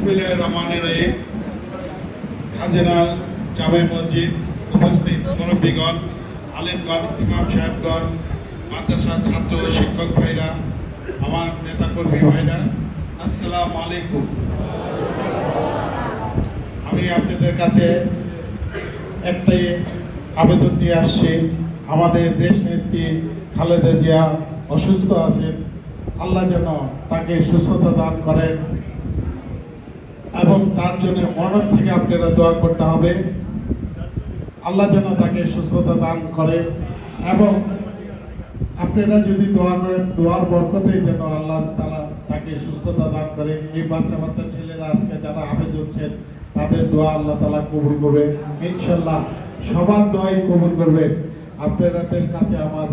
বিসমিল্লাহির রহমানির রহিম। খাজেনা জামে মসজিদ উপস্থিত মুরব্বীগণ, আলেমগণ, ইমাম সাহেবগণ মাদ্রাসা ছাত্র শিক্ষক ভাইরা, আমার নেতাকর্মী ভাইরা, আসসালামু আলাইকুম। আমি আপনাদের কাছে একটাই আবেদন নিয়ে আসছি। আমাদের দেশ নেত্রী খালেদা জিয়া অসুস্থ আছেন। আল্লাহ যেন তাকে সুস্থতা দান করেন। এবং তার জন্য মনের থেকে আপনারা দোয়া করতে হবে। আল্লাহ যেন তাকে সুস্থতা দান করে এবং আপনারা যদি দোয়া করেন, দোয়ার বরকতে যেন আল্লাহ তালা তাকে সুস্থতা দান করে। এই বাচ্চা বাচ্চা ছেলেরা আজকে যারা আবেজ হচ্ছেন, তাদের দোয়া আল্লাহ তালা কবুল করবে। ইনশাল্লাহ সবার দোয়াই কবুল করবে। আপনাদের কাছে আমার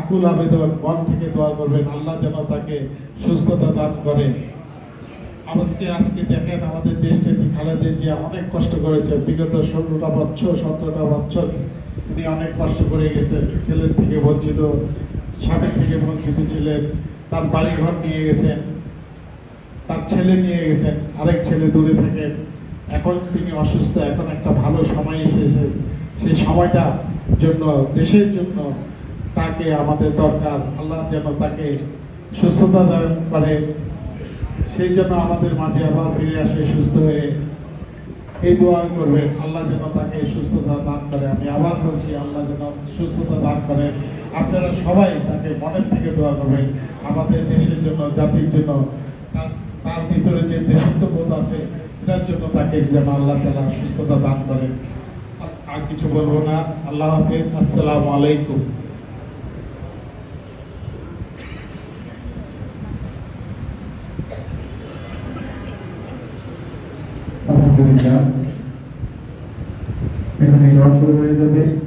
আকুল আবেদন, মন থেকে দোয়া করবেন। আল্লাহ যেন তাকে সুস্থতা দান করে। আজকে আজকে দেখেন আমাদের দেশ নেত্রী খালেদা জিয়া অনেক কষ্ট করেছে। বিগত ষোলোটা বছর, সতেরোটা বছর উনি অনেক কষ্ট করে গেছেন। ছেলের থেকে বঞ্চিত, স্বামীর থেকে বঞ্চিত ছিলেন, তার বাড়ি ঘর নিয়ে গেছেন, তার ছেলে নিয়ে গেছেন, আরেক ছেলে দূরে থাকেন। এখন তিনি অসুস্থ, এখন একটা ভালো সময় এসেছে। সেই সময়টা জন্য, দেশের জন্য তাকে আমাদের দরকার। আল্লাহ যেন তাকে সুস্থতা দান করে। সেই জন্য আমাদের মাঝে আবার ফিরে আসে, সুস্থ হয়ে এই দোয়া করবেন। আল্লাহ যেন তাকে সুস্থতা দান করে। আমি আবার বলছি, আল্লাহ যেন সুস্থতা দান করে আপনারা সবাই তাকে মনের থেকে দোয়া করবেন। আমাদের দেশের জন্য, জাতির জন্য, তার তার ভিতরে যে দেশত্ববোধ আছে, এটার জন্য তাকে যেন আল্লাহ তালা সুস্থতা দান করেন। আর কিছু বলব না। আল্লাহ হাফিজ। আসসালামু আলাইকুম। oportunidade. Pelo melhor por Elizabeth.